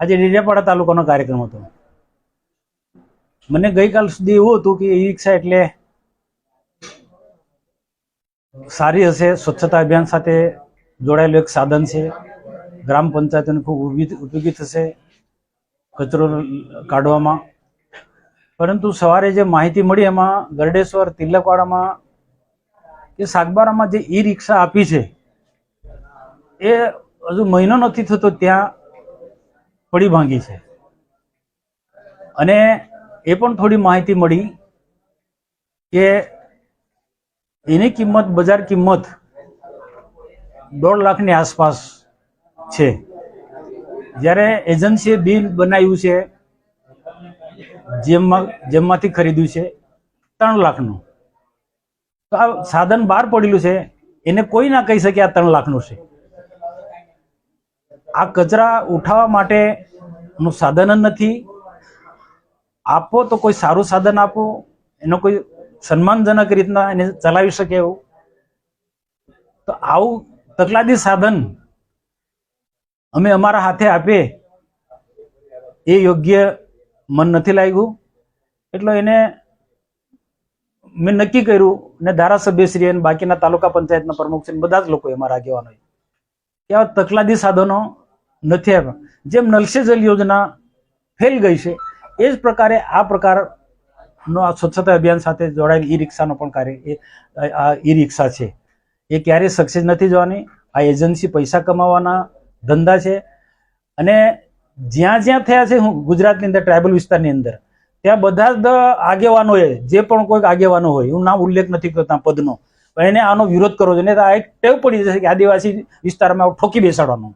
આજે ડેડિયાપાડા તાલુકાનો કાર્યક્રમ હતો. મને ગઈકાલ સુધી એવું હતું કે ઈ રિક્ષા એટલે સારી હશે, સ્વચ્છતા અભિયાન સાથે જોડાયેલું એક સાધન છે. ગ્રામ પંચાયતને ખૂબ ઉપયોગી થશે કચરો કાઢવામાં. પરંતુ સવારે જે માહિતી મળી એમાં ગરડેશ્વર, તિલકવાડામાં કે સાગબારામાં જે ઈ રિક્ષા આપી છે, એ હજુ મહિનો નથી થતો ત્યાં પડી ભાંગી છે. અને એ પણ થોડી માહિતી મળી કે એની કિંમત, બજાર કિંમત દોઢ લાખની આસપાસ છે. જ્યારે એજન્સીએ બિલ બનાવ્યું છે, જેમમાં, જેમમાંથી ખરીદ્યું છે, ત્રણ લાખનું. તો આ સાધન બહાર પડેલું છે, એને કોઈ ના કહી શકે આ ત્રણ લાખનું છે. આ કચરા ઉઠાવવા માટેનું સાધન જ નથી. આપો તો કોઈ સારું સાધન આપો, એનો કોઈ સન્માનજનક રીતના એને ચલાવી શકે એવું. તો આવું તકલાદી સાધન અમે અમારા હાથે આપીએ, એ યોગ્ય મન નથી લાગ્યું. એટલે એને મેં નક્કી કર્યું ને ધારાસભ્યશ્રી અને બાકીના તાલુકા પંચાયતના પ્રમુખ ને બધા જ લોકો અમારા આગેવાનો કે આવા તકલાદી સાધનો નથી આવ્યા. જેમ નલસે જલ યોજના ફેલ ગઈ છે, એ જ પ્રકારે આ પ્રકારનો આ સ્વચ્છતા અભિયાન સાથે જોડાયેલ ઈ રિક્ષાનો પણ કાર્ય, એ, આ ઈ રિક્ષા છે. એ ક્યારેય સક્સેસ નથી જવાની. આ એજન્સી પૈસા કમાવાના ધંધા છે. અને જ્યાં જ્યાં થયા છે, હું ગુજરાતની અંદર ટ્રાઇબલ વિસ્તારની અંદર, ત્યાં બધા જ આગેવાનોએ જે પણ કોઈક આગેવાનો હોય, હું નામ ઉલ્લેખ નથી કરતા પદનો, પણ એને આનો વિરોધ કરવો જોઈએ. આ એક ટેવ પડી જશે કે આદિવાસી વિસ્તારમાં ઠોકી બેસાડવાનો.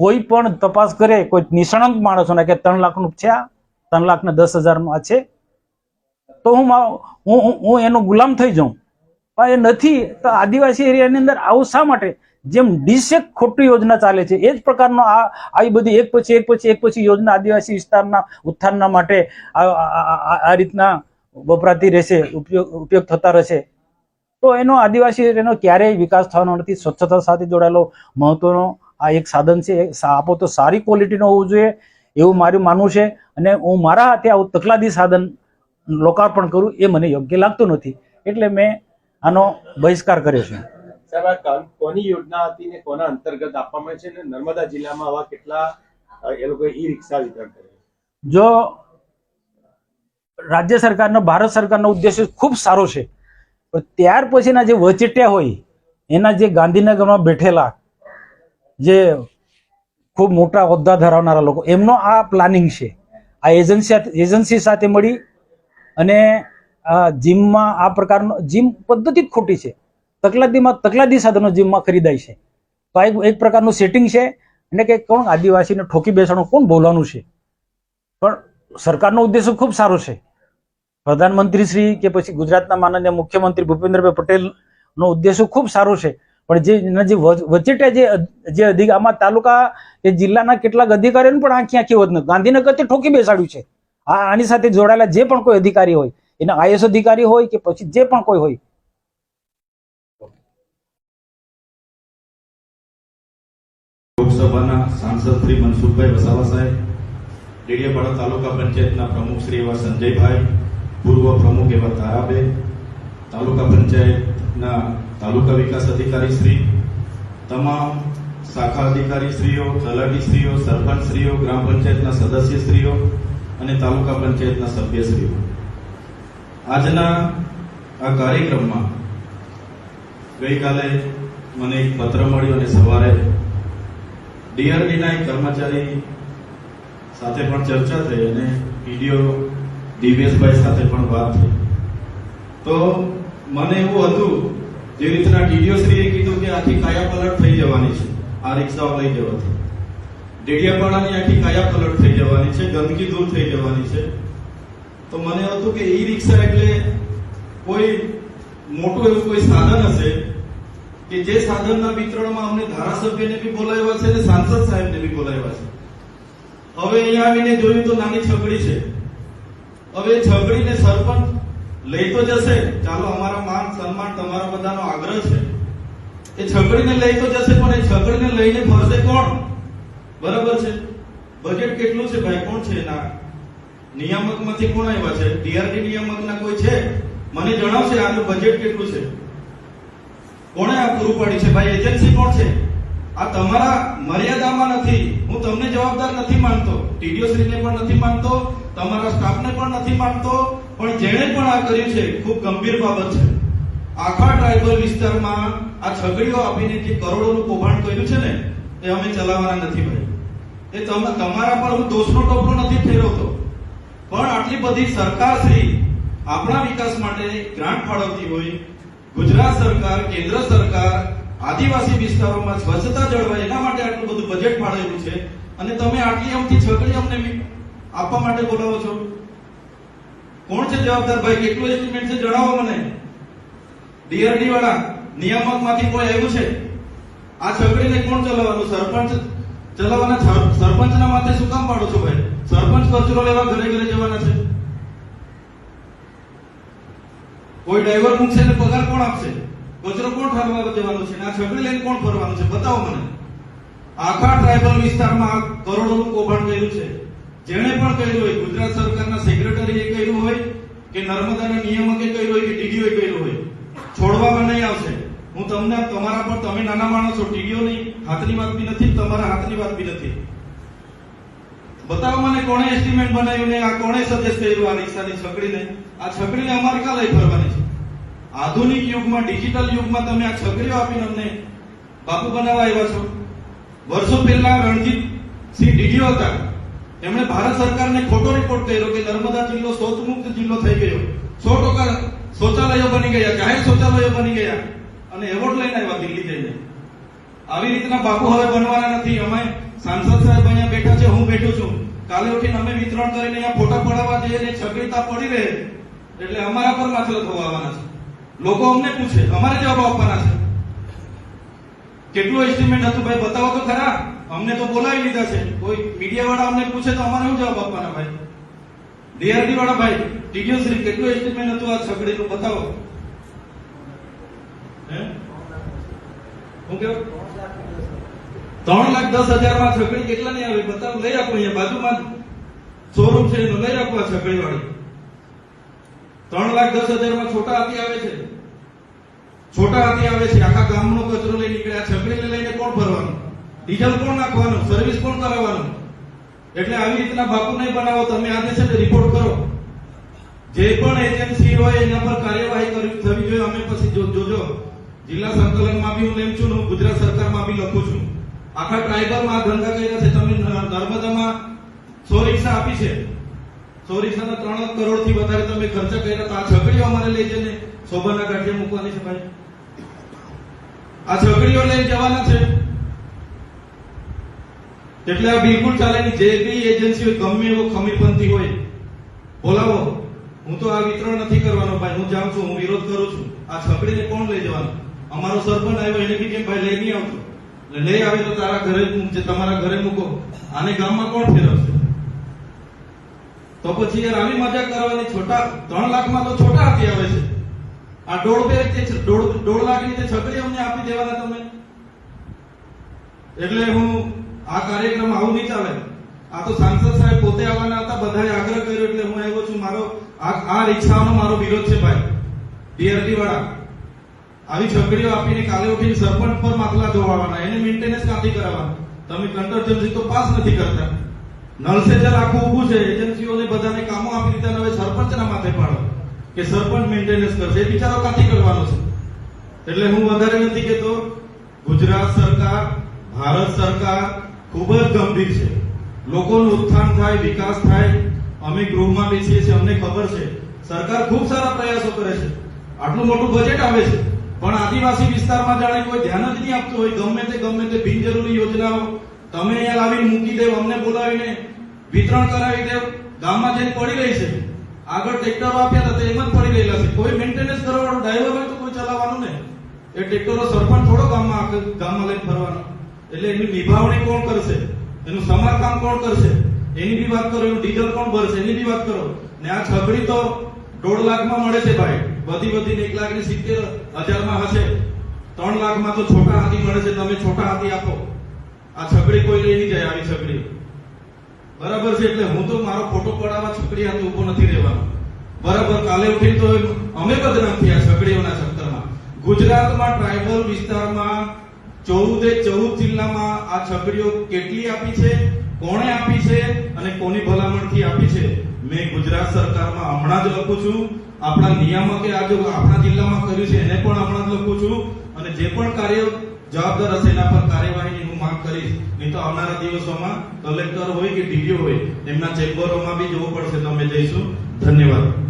કોઈ પણ તપાસ કરે, કોઈ નિષ્ણાંત માણસોને કે ત્રણ લાખનું છે આ, ત્રણ લાખ ને દસ હજારનું આ છે, તો હું હું, હું- એનો ગુલામ થઈ જાઉં. પણ એ નથી, તો આદિવાસી એરિયાની અંદર આવું શા માટે? જેમ ડીસેક ખોટી યોજના ચાલે છે, એ જ પ્રકારનો આ આવી બધી એક પછી એક પછી એક પછી યોજના આદિવાસી વિસ્તારના ઉત્થાનના માટે આ રીતના વપરાતી રહેશે, ઉપયોગ ઉપયોગ થતા રહેશે. તો એનો આદિવાસી એરિયાનો ક્યારેય વિકાસ થવાનો નથી, સ્વચ્છતા સાથે જોડાયેલો મહત્વનો આ એક સાધન છે આપો તો સારી ક્વોલિટીનો હોવું જોઈએ એવું મારું માનવું છે. અને હું મારા હાથે આવું તકલાદી સાધન લોકાર્પણ કરું એ મને યોગ્ય લાગતું નથી. એટલે મેં આનો બહિષ્કાર કર્યો છે. સાહેબ આ કોની યોજના હતી ને કોના અંતર્ગત આપવામાં છે ને નર્મદા જિલ્લામાં આવા કેટલા એ લોકોએ ઈ રિક્ષા વિતરણ કર્યું? જો રાજ્ય સરકારનો ભારત સરકારનો ઉદ્દેશ્ય ખૂબ સારો છે. પણ ત્યાર પછીના જે વચેટિયા હોય એના જે ગાંધીનગરમાં બેઠેલા જે ખૂબ મોટા હોદ્દા ધરાવનારા લોકો, એમનો આ પ્લાનિંગ છે. આ એજન્સી એજન્સી સાથે મળી અને જીમમાં આ પ્રકારનો જીમ પદ્ધતિ જ ખોટી છે. તકલાદીમાં, તકલાદી સાધનો જીમમાં ખરીદાય છે. તો આ એક એક પ્રકારનું સેટિંગ છે અને કે કોણ આદિવાસીને ઠોકી બેસવાનું કોણ બોલવાનું છે. પણ સરકારનો ઉદ્દેશ ખૂબ સારો છે. પ્રધાનમંત્રી શ્રી કે પછી ગુજરાતના માનનીય મુખ્યમંત્રી ભૂપેન્દ્રભાઈ પટેલનો ઉદ્દેશ ખૂબ સારો છે. પણ જે જે વચ- વચેટે જે જે અધિક આમાં તાલુકા કે જિલ્લાના કેટલાક અધિકારીઓને પણ આંખી આંખી હોત ગાંધીનગર તે ઠોકી બેસાડ્યું છે. આ, આની સાથે જોડાયેલા જે પણ કોઈ અધિકારી હોય, એના આઈએસ અધિકારી હોય કે પછી જે પણ કોઈ હોય. લોકસભાના સાંસદ શ્રી મનસુખભાઈ વસાવા સાહેબ, ડેડિયાપાડા તાલુકા પંચાયતના પ્રમુખ શ્રી એવા સંજયભાઈ, પૂર્વ પ્રમુખ એવા તારાબેન, તાલુકા પંચાયતના તાલુકા વિકાસ અધિકારી શ્રી, તમામ શાખા અધિકારી શ્રીઓ તલાટી શ્રીઓ, સરપંચ શ્રીઓ, ગ્રામ પંચાયતના સદસ્ય શ્રીઓ અને તાલુકા પંચાયતના સભ્ય શ્રીઓ. આજના આ કાર્યક્રમમાં ગઈકાલે મને એક પત્ર મળ્યો અને સવારે ડીઆરડીના એક કર્મચારી સાથે પણ ચર્ચા થઈ અને પીડીઓ દિવ્યેશભાઈ સાથે પણ વાત થઈ. તો મને એવું હતું જે રીતના ટીડીઓ શ્રીએ કીધું કે આખી કાયા પલટ થઈ જવાની છે. આ રિક્ષાઓ લઈ જવાથી. ડેડિયાપાડાની આખી કાયા પલટ થઈ જવાની છે, ગંદકી દૂર થઈ જવાની છે. તો મને હતું કે ઈ રિક્ષા એટલે કોઈ મોટું એવું કોઈ સાધન હશે કે જે સાધનના વિતરણમાં અમને ધારાસભ્યને બી બોલાવ્યા છે અને સાંસદ સાહેબને બી બોલાવ્યા છે. હવે અહીંયા આવીને જોયું તો નાની છગડી છે. હવે છગડીને સરપંચ લઈ તો જશે. ચાલો, અમારા માન સન્માન તમારા બધાનો આગ્રહ છે. એ છગડીને લઈ તો જશે, પણ એ છગડીને લઈને ફરશે કોણ? બરાબર છે. બજેટ કેટલું છે ભાઈ? કોણ છે એના? નિયામકમાંથી કોણ આવ્યા છે? ડીઆરડી નિયામકના કોઈ છે? મને જણાવશે આનું બજેટ કેટલું છે. કોણે આ પૂરું પાડી છે? ભાઈ, એજન્સી કોણ છે? આ તમારા મર્યાદામાં નથી. હું તમને જવાબદાર નથી માનતો. ટીડીઓ શ્રીને પણ નથી માનતો. તમારા સ્ટાફને પણ નથી માનતો. પણ જેણે પણ આ કર્યું છે, ખૂબ ગંભીર બાબત છે. આખા ટ્રાઇબલ વિસ્તારમાં આ છગડીઓ આપીને જે કરોડોનું કૌભાંડ કર્યું છે ને, એ અમે ચલાવવાના નથી ભાઈ. એ તમ- તમારા પર હું દોષનો ટોપલો નથી ફેરવતો. પણ આટલી બધી સરકાર શ્રી આપણા વિકાસ માટે ગ્રાન્ટ ફાળવતી હોય, ગુજરાત સરકાર, કેન્દ્ર સરકાર, આદિવાસી વિસ્તારોમાં સ્વચ્છતા જળવાય, એના માટે આટલું બધું બજેટ ફાળવેલું છે. અને તમે આટલી અમથી છગડી અમને આપવા માટે બોલાવો છો? કોણ છે જવાબદાર? ભાઈ, કેટલું એસ્ટિમેટ છે જણાવો મને. ડીઆરડી વાળા નિયામકમાંથી કોઈ આવ્યું છે? આ છગડીને કોણ ચલાવવાનું? સરપંચ ચલાવવાના સરપંચના માથે શું કામ પાડો છો ભાઈ? સરપંચ કચરો લેવા ઘરે ઘરે જવાના છે. કોઈ ડ્રાઈવર મૂકશે ને પગાર કોણ આપશે? કચરો કોણ ઠાલવા જવાનું છે? આ છગડી લઈને કોણ ફરવાનું છે? બતાવો મને. આખા ટ્રાઇબલ વિસ્તારમાં કરોડોનું કૌભાંડ થયું છે. જેણે પણ કર્યું હોય, ગુજરાત સરકારના સેક્રેટરીએ કર્યું હોય કે નર્મદાના નિયામકે કર્યું હોય કે ટીડીઓએ કર્યું હોય, છોડવામાં નહીં આવશે. હું તમને, તમારા પર, તમે નાના માણસો ટીડીઓની હાથની વાત બી નથી, તમારા હાથની વાત બી નથી. બતાવો મને કોણે એસ્ટિમેટ બનાવ્યું ને આ કોણે સજેસ્ટ કર્યું આ રિક્ષાની છકડીને? આ છકડીને અમારે ક્યાં લઈ ફરવાની છે? આધુનિક યુગમાં ડિજિટલ યુગમાં તમે આ છકડીઓ આપીને અમને બાપુ બનાવવા આવ્યા છો. વર્ષો પહેલા રણજીત સિંહ ડીડીઓ હતા. એમણે ભારત સરકારને ખોટો રિપોર્ટ કર્યો કે નર્મદા જિલ્લો શૌચમુક્ત જિલ્લો થઈ ગયો. સો ટકા શૌચાલયો બની ગયા, જાહેર શૌચાલયો બની ગયા અને એવોર્ડ લઈને આવ્યા દિલ્હી જઈને. આવી રીતના બાપુ હવે બનવાના નથી. અમે સાંસદ સાહેબ અહીંયા બેઠા છે, હું બેઠો છું. કાલે ઉઠીને અમે વિતરણ કરીને અહીંયા ફોટા પડાવવા જઈએ ને છગડીતા પડી રહે એટલે અમારા પર માછલો થવા આવવાના છે. લોકો અમને પૂછે, અમારે જવાબ આપવાના છે. કેટલું એસ્ટિમેટ હતું ભાઈ? બતાવો તો ખરા. અમને તો બોલાવી લીધા છે. કોઈ મીડિયા વાળા અમને પૂછે તો અમારે શું જવાબ આપવાના ભાઈ? ડીઆરડી વાળા ભાઈ, ટીડીઓ શ્રી, કેટલું એસ્ટિમેટ હતું આ છગડીનું બતાવો. હે? કેવું? ત્રણ લાખ દસ હજારમાં છગડી કેટલા ની આવે? બતાવો, લઈ આપો અહીંયા બાજુમાં શોરૂમ છે એનું, લઈ આપો આ છગડી વાળી ત્રણ લાખ દસ હજારમાં છોટા હાથી આવે છે. છોટા હાથી આવે છે. આખા ગામનો કચરો લઈ નીકળ્યા. છકડીને લઈને કોણ ફરવાનું ડીઝલ કોણ નાખવાનું? સર્વિસ કોણ કરાવવાનું? એટલે આવી રીતના બાપુ નહીં બનાવો, તમે છે ને રિપોર્ટ કરો. જે પણ એજન્સી હોય એના પર કાર્યવાહી કરવી થવી જોઈએ. અમે પછી જોજો. જિલ્લા સંકલનમાં બી હું એમ છું હું ગુજરાત સરકારમાં બી લખું છું. આખા ટ્રાઇબલમાં આ ધંધા કર્યા છે. તમે નર્મદામાં સો રિક્ષા આપી છે. સો રિક્ષાના ત્રણ કરોડથી વધારે તમે ખર્ચા કર્યા તો આ છકડીઓ અમારે લઈ જઈને શોભાના ગાંઠિયા મૂકવાની છે ભાઈ. આ છકડીઓ લઈને જવાના છે. એટલે આ બિલકુલ ચાલે નહીં જે બી એજન્સીઓ ગમે એવો ખમીપંથી હોય, બોલાવો. હું તો આ વિતરણ નથી કરવાનો ભાઈ. હું જાઉં છું, હું વિરોધ કરું છું. આ છકડીને કોણ લઈ જવાનું? અમારો સરપંચ આવ્યો, એને બી કેમ ભાઈ, લઈ નહીં આવતો. લઈ આવે તો તારા ઘરે મૂકજે તમારા ઘરે મૂકો. આને ગામમાં કોણ ફેરવશે? તો પછી યાર આવી મજાક કરવાની છોટા, ત્રણ લાખમાં તો છોટા આપી આવે છે. આ દોઢ બે દોઢ દોઢ લાખની તે છકડી અમને આપી દેવાના તમે. એટલે હું આ કાર્યક્રમ આવું નહીં આ તો સાંસદ સાહેબ પોતે આવવાના હતા, બધાએ આગ્રહ કર્યો એટલે હું આવ્યો છું. મારો આ રિક્ષાનો મારો વિરોધ છે ભાઈ ડીઆરટી વાળા. આવી છકડીઓ આપીને કાલે ઉઠીને સરપંચ પર માથલા ધોવાવાના, એને મેન્ટેનન્સ ક્યાંથી કરાવવાનું. તમે કંટ્રોલ તો પાસ નથી કરતા. નળ જલ આખું ઊભું છે એજન્સીઓને બધાને કામો આપી દીધા હવે સરપંચના માથે પાડો. કે સરપંચ મેન્ટેનન્સ કરશે. એ બિચારો ક્યાંથી કરવાનો છે? એટલે હું વધારે નથી કહેતો ગુજરાત સરકાર, ભારત સરકાર ખૂબ જ ગંભીર છે. લોકોનું ઉત્થાન થાય, વિકાસ થાય, અમે ગૃહમાં બેસીએ છીએ, અમને ખબર છે. સરકાર ખૂબ સારા પ્રયાસો કરે છે. આટલું મોટું બજેટ આવે છે. પણ આદિવાસી વિસ્તારમાં જાણે કોઈ ધ્યાન જ નહીં આપતું હોય. ગમે તે ગમે તે બિનજરૂરી યોજનાઓ તમે અહીંયા લાવીને મૂકી દેવ, અમને બોલાવીને વિતરણ કરાવી દેવ, ગામમાં જઈને પડી રહી છે. આગળ ટ્રેક્ટરો આપ્યા હતા એમ જ પડી રહેલા છે. કોઈ મેન્ટેનન્સ કરવાનું ડ્રાઈવર હોય તો કોઈ ચલાવવાનું ને. એ ટ્રેક્ટરો સરપંચ થોડો ગામમાં ગામમાં લઈને ફરવાનો. એટલે એની નિભાવણી કોણ કરશે? એનું સમારકામ કોણ કરશે? એની બી વાત કરો, એનું ડીઝલ કોણ ભરશે? એની બી વાત કરો. ને આ છગડી તો દોઢ લાખમાં મળે છે ભાઈ. બધી બધી એક લાખની સિત્તેર હજારમાં હશે. ત્રણ લાખમાં તો છોટા હાથી મળે છે, તમે છોટા હાથી આપો. આ છગડી કોઈ લઈ નહીં જાય, આવી છગડી બરાબર છે, એટલે હું તો મારો ફોટો પડાવવા છકડી હાથે ઊભો નથી રહેવાનો. બરાબર, કાલે ઉઠી તો અમે બદનામ થયા છકડીઓના ચક્કરમાં. ગુજરાતમાં ટ્રાઇબલ વિસ્તારમાં ચૌદે ચૌદ જિલ્લામાં આ છકડીઓ કેટલી આપી છે? કોણે આપી છે? અને કોની ભલામણથી આપી છે? મેં ગુજરાત સરકારમાં હમણાં જ લખું છું. આપણા નિયામકે આ જો આપણા જિલ્લામાં કર્યું છે, એને પણ હમણાં જ લખું છું. અને જે પણ કાર્ય જવાબદાર હશે, એના પર કાર્યવાહીની હું માંગ કરીશ. નહીં તો આવનારા દિવસોમાં કલેક્ટર હોય કે ડીડીઓ હોય, એમના ચેમ્બરોમાં બી જવું પડશે. તો અમે જઈશું. ધન્યવાદ.